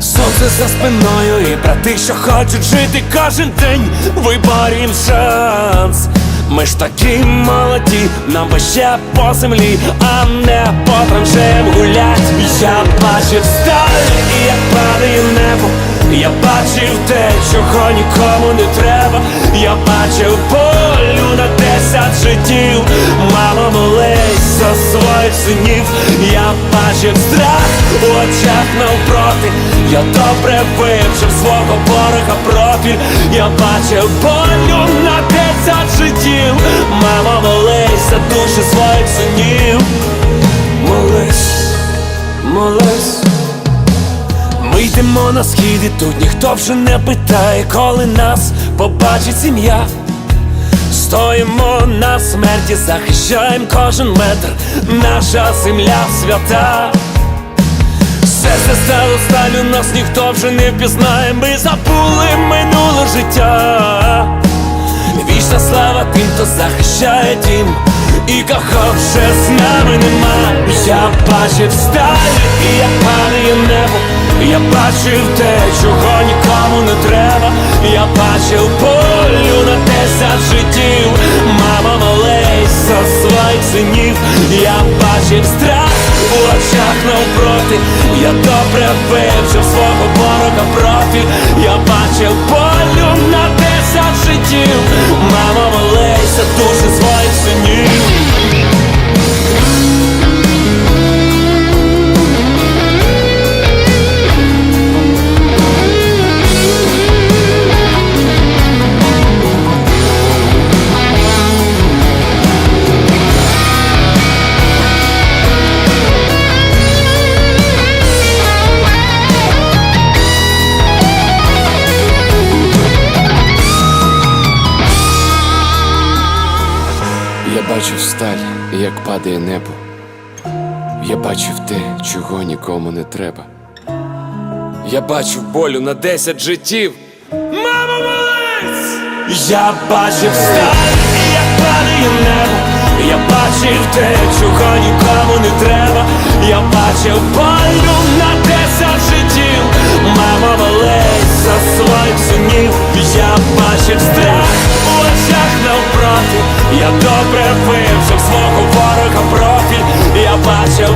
Сонце за спиною і брати, що хочуть жити кожен день, виборім шанс. Ми ж такі молоді, нам би ще по землі, а не по траншеям гулять. Я бачив сталь, і як падає небо. Я бачив те, чого нікому не треба. Я бачив болю на десять життів. Мама молись за своїх синів. Я бачив страх у очах навпроти. Я добре вивчив свого ворога профіль. Я бачив болю на десять життів. Мама молись за душі своїх синів. Молись, молись. Ми йдемо на схід і тут ніхто вже не питає, коли нас побачить сім'я. Стоїмо на смерті, захищаємо кожен метр, наша земля свята. Все це стало сталю, нас ніхто вже не впізнає, ми забули минуле життя. Вічна слава тим, хто захищає дім, і кого вже з нами нема. Я бачив сталь, і як падає небо. Я бачив те, чого нікому не треба. Я бачив полю на десять життів. Мама молись за своїх синів. Я бачив страх у очах навпроти. Я добре вивчив свого ворога профіль. Я бачив полю на десять життів. Бачив сталь, як падає небо. Я бачив те, чого нікому не треба. Я бачив болю на десять життів. Мама молись! Я бачив сталь, і як падає небо. Я бачив те, чого нікому не треба. Я бачив болю на десять життів. Мама молись за своїх синів. Я бачив страх. Я добре вивчив свого ворога профіль. Я бачив